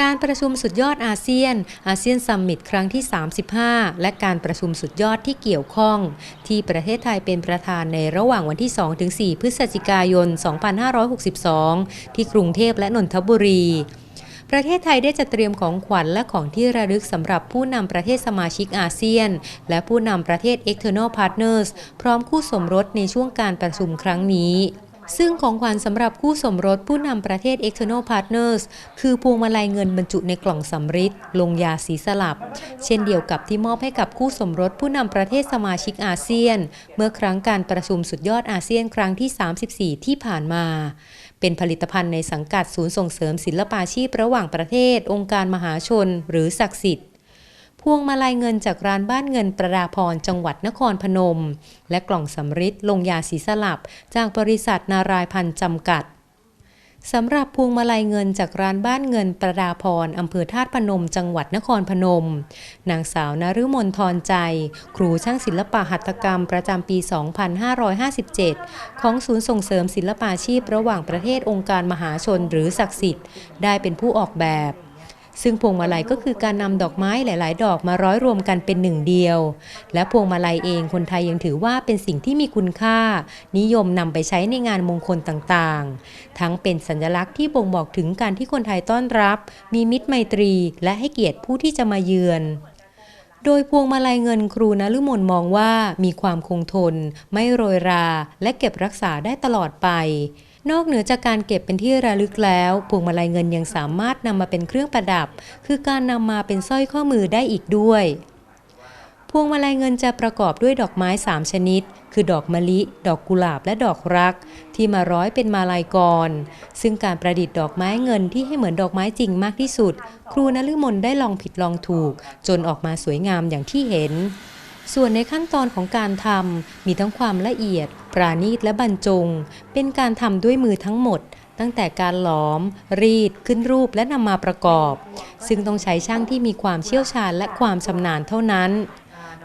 การประชุมสุดยอดอาเซียน อาเซียนซัมมิตครั้งที่ 35 และการประชุมสุดยอดที่เกี่ยวข้อง ที่ประเทศไทยเป็นประธานในระหว่างวันที่ 2-4 พฤศจิกายน 2562 ที่กรุงเทพและนนทบุรีประเทศไทยได้จัดเตรียมของขวัญและของที่ระลึกสำหรับผู้นำประเทศสมาชิกอาเซียน และผู้นำประเทศ External Partners พร้อมคู่สมรสในช่วงการประชุมครั้งนี้ ซึ่งของขวัญสำหรับคู่สมรสผู้นำประเทศ External Partners คือพวงมาลัยเงินบรรจุในกล่องสำริดลงยาสีสลับ เช่นเดียวกับที่มอบให้กับคู่สมรสผู้นำประเทศสมาชิกอาเซียน เมื่อครั้งการประชุมสุดยอดอาเซียนครั้งที่ 34 ที่ผ่านมา เป็นผลิตภัณฑ์ในสังกัดศูนย์ส่งเสริมศิลปาชีพระหว่างประเทศ องค์การมหาชน หรือศักดิ์สิทธิ์ พวงมาลัยเงินจากร้านบ้านเงินประดาพรจังหวัดนครพนม และกล่องสำริดลงยาสีสลับ จากบริษัทนารายพันธ์จำกัดสำหรับพวงมาลัยเงินจากร้านบ้านเงินประดาพรอำเภอธาตุพนม จังหวัดนครพนม นางสาวนฤมลทรใจ ครูช่างศิลปะหัตถกรรมประจำปี 2557 ของศูนย์ส่งเสริมศิลปาชีพระหว่างประเทศองค์การมหาชนหรือศักดิ์สิทธิ์ ได้เป็นผู้ออกแบบ ซึ่งพวงมาลัยก็คือการนำดอกไม้หลาย ๆ ดอกมาร้อยรวมกันเป็นหนึ่งเดียว และพวงมาลัยเองคนไทยยังถือว่าเป็นสิ่งที่มีคุณค่า นิยมนำไปใช้ในงานมงคลต่าง ๆ ทั้งเป็นสัญลักษณ์ที่บ่งบอกถึงการที่คนไทยต้อนรับ มีมิตรไมตรี และให้เกียรติผู้ที่จะมาเยือนโดยพวงมาลัยเงินครูนฤมลมองว่ามีความคงทน ไม่โรยรา และเก็บรักษาได้ตลอดไป นอกเหนือจากการเก็บเป็นที่ระลึกแล้วพวงมาลัยเงินยังสามารถนำมาเป็นเครื่องประดับ คือการนำมาเป็นสร้อยข้อมือได้อีกด้วยพวงมาลัยเงินจะประกอบด้วยดอกไม้ 3 ชนิด คือดอกมะลิ ดอกกุหลาบและดอกรัก ที่มาร้อยเป็นมาลัยกร ซึ่งการประดิษฐ์ดอกไม้เงินที่ให้เหมือนดอกไม้จริงมากที่สุด ครูนฤมลได้ลองผิดลองถูก จนออกมาสวยงามอย่างที่เห็น ส่วนในขั้นตอนของการทำมีทั้งความละเอียด ปราณีตและบรรจง เป็นการทำด้วยมือทั้งหมด ตั้งแต่การหลอม รีด ขึ้นรูปและนำมาประกอบ ซึ่งต้องใช้ช่างที่มีความเชี่ยวชาญและความชำนาญเท่านั้น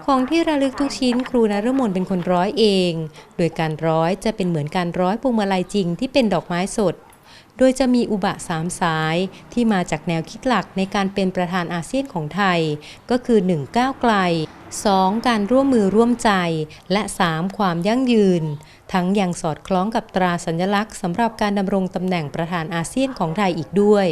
ของที่ระลึกทุกชิ้นครูนฤมลเป็นคนร้อยเอง โดยการร้อยจะเป็นเหมือนการร้อยพวงมาลัยจริงที่เป็นดอกไม้สด โดยจะมีอุบะสามสายที่มาจากแนวคิดหลักในการเป็นประธานอาเซียนของไทย ก็คือ 1. ก้าวไกล 2. การร่วมมือร่วมใจ และ 3. ความยั่งยืน ทั้งยังสอดคล้องกับตราสัญลักษณ์สำหรับการดำรงตำแหน่งประธานอาเซียนของไทยอีกด้วย